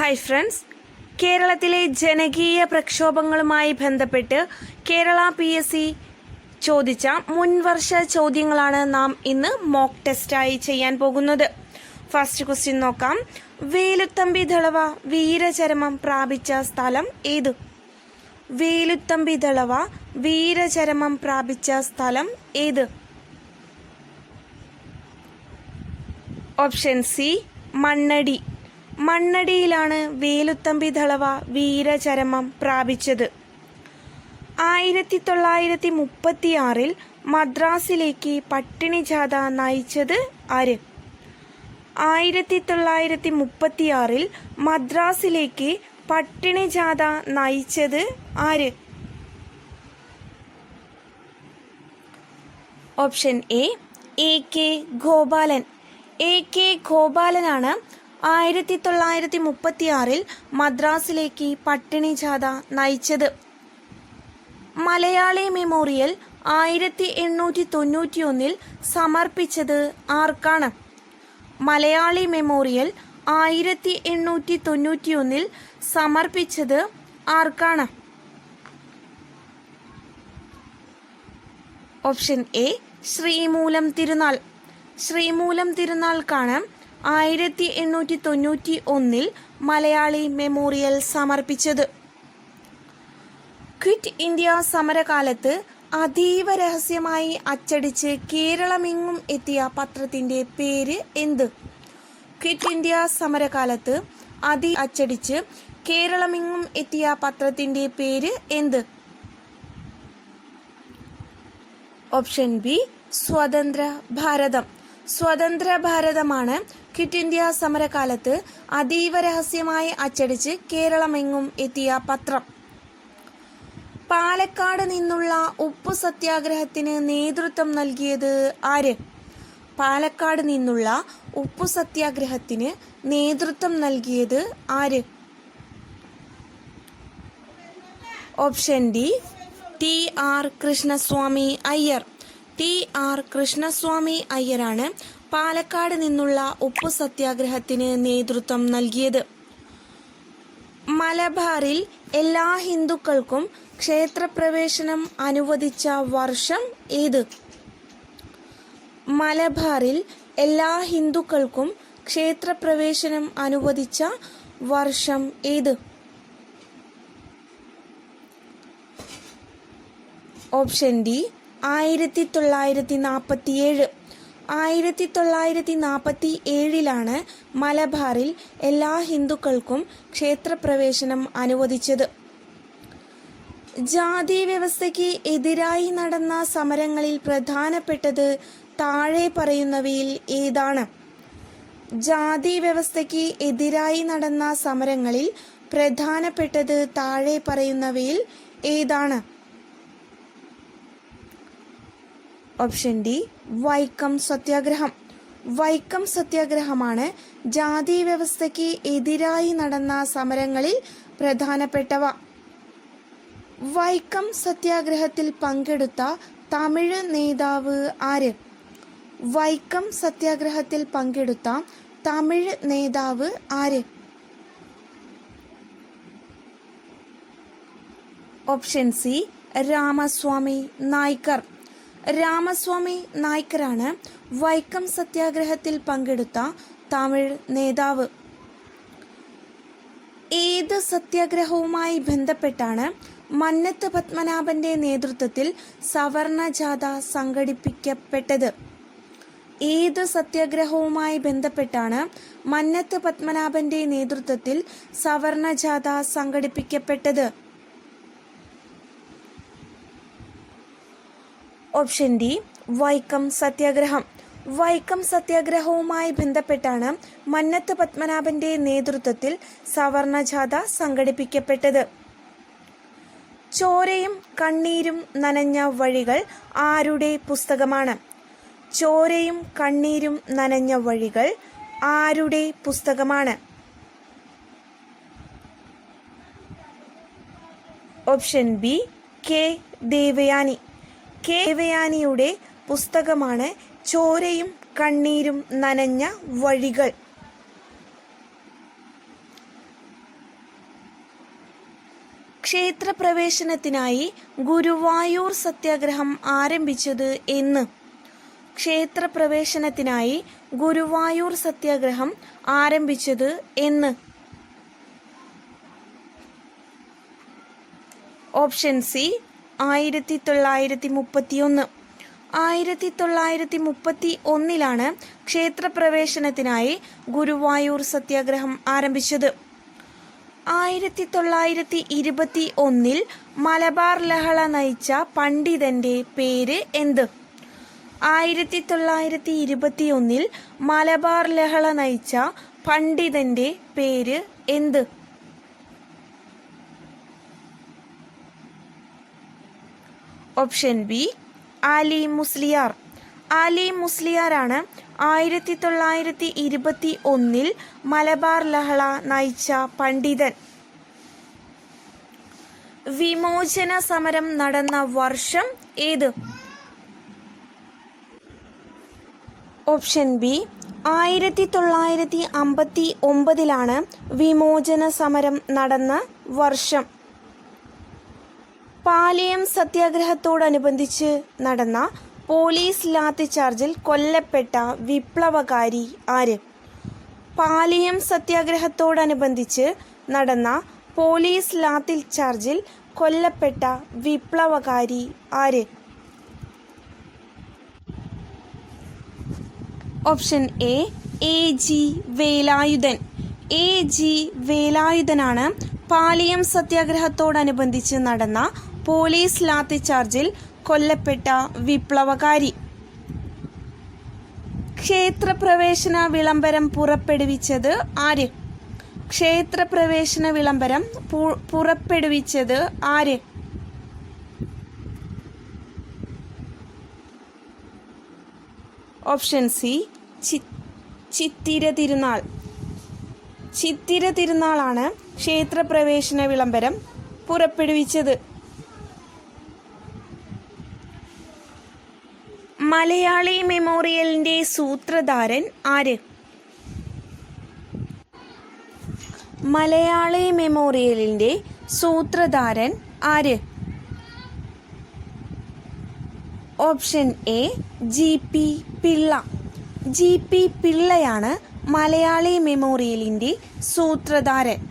Hi friends കേരളത്തിലെ ജനകീയ പ്രക്ഷോഭങ്ങളുമായി ബന്ധപ്പെട്ട് കേരള പി എസ് സി ചോദിച്ച മുൻവർഷ ചോദ്യങ്ങളാണ് നാം ഇന്ന് മോക്ക് ടെസ്റ്റായി ചെയ്യാൻ പോകുന്നത്. ഫസ്റ്റ് ക്വസ്റ്റ്യൻ നോക്കാം. വേലുത്തമ്പി ദളവ വീരചരമം പ്രാപിച്ച സ്ഥലം ഏത്? വേലുത്തമ്പി ദളവ വീരചരമം പ്രാപിച്ച സ്ഥലം ഏത്? Option C Mannadi. മണ്ണടിയിലാണ് Veluthampi Dalawa വീരചരമം പ്രാപിച്ചത്. ആയിരത്തി തൊള്ളായിരത്തി മുപ്പത്തിയാറിൽ മദ്രാസിലേക്ക് പട്ടിണി ജാഥ നയിച്ചത് ആര്? ആയിരത്തി തൊള്ളായിരത്തി മുപ്പത്തിയാറിൽ മദ്രാസിലേക്ക് പട്ടിണി ജാഥ നയിച്ചത് ആര്? Option A A K Gopalan. A K ഗോപാലനാണ് ആയിരത്തി തൊള്ളായിരത്തി മുപ്പത്തിയാറിൽ മദ്രാസിലേക്ക് പട്ടിണി ജാഥ നയിച്ചത്. മലയാളി മെമ്മോറിയൽ ആയിരത്തി എണ്ണൂറ്റി തൊണ്ണൂറ്റിയൊന്നിൽ സമർപ്പിച്ചത് ആർക്കാണ്? മലയാളി മെമ്മോറിയൽ ആയിരത്തി എണ്ണൂറ്റി തൊണ്ണൂറ്റിയൊന്നിൽ സമർപ്പിച്ചത് ആർക്കാണ്? Option A Sreemoolam Thirunal. ശ്രീമൂലം തിരുനാൾക്കാണ് ആയിരത്തി എണ്ണൂറ്റി തൊണ്ണൂറ്റി ഒന്നിൽ മലയാളി മെമ്മോറിയൽ സമർപ്പിച്ചത്. ക്വിറ്റ് ഇന്ത്യ സമരകാലത്ത് അതീവ രഹസ്യമായി അച്ചടിച്ച് കേരളമെങ്ങും എത്തിയ പത്രത്തിന്റെ പേര് എന്ത്? ക്വിറ്റ് ഇന്ത്യ സമരകാലത്ത് അതി അച്ചടിച്ച് കേരളമെങ്ങും എത്തിയ പത്രത്തിന്റെ പേര് എന്ത്? ഓപ്ഷൻ ബി സ്വതന്ത്ര ഭാരതം. സ്വതന്ത്ര ഭാരതമാണ് ക്വിറ്റ് ഇന്ത്യ സമരകാലത്ത് അതീവ രഹസ്യമായി അച്ചടിച്ച് കേരളമെങ്ങും എത്തിയ പത്രം. പാലക്കാട് നിന്നുള്ള ഉപ്പു സത്യാഗ്രഹത്തിന് നേതൃത്വം നൽകിയത് ആര്? പാലക്കാട് നിന്നുള്ള ഉപ്പു സത്യാഗ്രഹത്തിന് നേതൃത്വം നൽകിയത് ആര്? Option D T R Krishnaswamy Iyer. T R Krishnaswamy അയ്യരാണ് പാലക്കാട് നിന്നുള്ള ഉപ്പു സത്യാഗ്രഹത്തിന് നേതൃത്വം നൽകിയത്. മലബാറിൽ എല്ലാ ഹിന്ദുക്കൾക്കും ക്ഷേത്രപ്രവേശനം അനുവദിച്ച വർഷം ഏത്? മലബാറിൽ എല്ലാ ഹിന്ദുക്കൾക്കും ക്ഷേത്രപ്രവേശനം അനുവദിച്ച വർഷം ഏത്? ഓപ്ഷൻ ഡി ആയിരത്തി തൊള്ളായിരത്തി നാൽപ്പത്തിയേഴ് ആയിരത്തി തൊള്ളായിരത്തി നാൽപ്പത്തി ഏഴിലാണ് മലബാറിൽ എല്ലാ ഹിന്ദുക്കൾക്കും ക്ഷേത്രപ്രവേശനം അനുവദിച്ചത്. ജാതി വ്യവസ്ഥയ്ക്ക് എതിരായി നടന്ന സമരങ്ങളിൽ പ്രധാനപ്പെട്ടത് താഴെ പറയുന്നവയിൽ ഏതാണ്? ജാതി വ്യവസ്ഥയ്ക്ക് എതിരായി നടന്ന സമരങ്ങളിൽ പ്രധാനപ്പെട്ടത് താഴെ പറയുന്നവയിൽ ഏതാണ്? ഓപ്ഷൻ ഡി വൈക്കം സത്യാഗ്രഹം വൈക്കം സത്യാഗ്രഹമാണ് ജാതി വ്യവസ്ഥയ്ക്ക് എതിരായി നടന്ന സമരങ്ങളിൽ പ്രധാനപ്പെട്ടവ. വൈക്കം സത്യാഗ്രഹത്തിൽ പങ്കെടുത്ത തമിഴ് നേതാവ് ആര്? വൈക്കം സത്യാഗ്രഹത്തിൽ പങ്കെടുത്ത തമിഴ് നേതാവ് ആര്? ഓപ്ഷൻ സി രാമസ്വാമി നായ്ക്കർ രാമസ്വാമി നായ്ക്കറാണ് വൈക്കം സത്യാഗ്രഹത്തിൽ പങ്കെടുത്ത തമിഴ് നേതാവ്. ഏത് സത്യാഗ്രഹവുമായി ബന്ധപ്പെട്ടാണ് മന്നത്ത് പത്മനാഭന്റെ നേതൃത്വത്തിൽ സവർണ ജാഥ സംഘടിപ്പിക്കപ്പെട്ടത്? ഏത് സത്യാഗ്രഹവുമായി ബന്ധപ്പെട്ടാണ് മന്നത്ത് പത്മനാഭന്റെ നേതൃത്വത്തിൽ സവർണ ജാഥ സംഘടിപ്പിക്കപ്പെട്ടത്? ഓപ്ഷൻ ഡി വൈക്കം സത്യാഗ്രഹം. വൈക്കം സത്യാഗ്രഹവുമായി ബന്ധപ്പെട്ടാണ് മന്നത്ത് പത്മനാഭന്റെ നേതൃത്വത്തിൽ സവർണ ജാഥ സംഘടിപ്പിക്കപ്പെട്ടത്. ചോരയും കണ്ണീരും നനഞ്ഞ വഴികൾ ആരുടെ പുസ്തകമാണ്? ചോരയും കണ്ണീരും നനഞ്ഞ വഴികൾ ആരുടെ പുസ്തകമാണ്? Option B K Devayani. K. പുസ്തകമാണ് ചോരയും കണ്ണീരും നനഞ്ഞ വഴികൾ. ക്ഷേത്രപ്രവേശനത്തിനായി ഗുരുവായൂർ സത്യാഗ്രഹം ആരംഭിച്ചത് എന്ന്. ക്ഷേത്രപ്രവേശനത്തിനായി ഗുരുവായൂർ സത്യാഗ്രഹം ആരംഭിച്ചത് എന്ന്. ഓപ്ഷൻ സി ആയിരത്തി തൊള്ളായിരത്തി മുപ്പത്തിയൊന്ന് ആയിരത്തി തൊള്ളായിരത്തി മുപ്പത്തി ഒന്നിലാണ് ക്ഷേത്രപ്രവേശനത്തിനായി ഗുരുവായൂർ സത്യാഗ്രഹം ആരംഭിച്ചത്. ആയിരത്തി തൊള്ളായിരത്തി ഇരുപത്തി ഒന്നിൽ മലബാർ ലഹള നയിച്ച പണ്ഡിതന്റെ പേര് എന്ത്? ആയിരത്തി തൊള്ളായിരത്തി ഇരുപത്തി ഒന്നിൽ മലബാർ ലഹള നയിച്ച പണ്ഡിതന്റെ പേര് എന്ത്? Option B Ali Musliyar. ആലി മുസ്ലിയാറാണ് ആയിരത്തി തൊള്ളായിരത്തി ഇരുപത്തി ഒന്നിൽ മലബാർ ലഹള നയിച്ച പണ്ഡിതൻ. വിമോചന സമരം നടന്ന വർഷം ഏത്? ഓപ്ഷൻ ബി ആയിരത്തി തൊള്ളായിരത്തി അമ്പത്തി ഒമ്പതിലാണ് വിമോചന സമരം നടന്ന വർഷം. പാലിയം സത്യാഗ്രഹത്തോടനുബന്ധിച്ച് നടന്ന പോലീസ് ലാത്തിച്ചാർജിൽ കൊല്ലപ്പെട്ട വിപ്ലവകാരി ആര്? പാലിയം സത്യാഗ്രഹത്തോടനുബന്ധിച്ച് നടന്ന പോലീസ് ലാത്തിചാർജിൽ കൊല്ലപ്പെട്ട വിപ്ലവകാരി ആര്? Option A A G Velayudhan. A G വേലായുധനാണ് Paliyam സത്യാഗ്രഹത്തോടനുബന്ധിച്ച് നടന്ന പോലീസ് ലാത്തിചാർജിൽ കൊല്ലപ്പെട്ട വിപ്ലവകാരി. ക്ഷേത്രപ്രവേശന വിളംബരം പുറപ്പെടുവിച്ചത് ആര്? ക്ഷേത്രപ്രവേശന വിളംബരം പുറപ്പെടുവിച്ചത് ആര്? Option C Chithira Thirunal. ചിത്തിര തിരുനാളാണ് ക്ഷേത്രപ്രവേശന വിളംബരം പുറപ്പെടുവിച്ചത്. മലയാളി മെമ്മോറിയലിന്റെ സൂത്രധാരൻ ആര്? മലയാളി മെമ്മോറിയലിന്റെ സൂത്രധാരൻ ആര്? Option A G P Pillai. G P പിള്ളയാണ് Malayali മെമ്മോറിയലിന്റെ സൂത്രധാരൻ.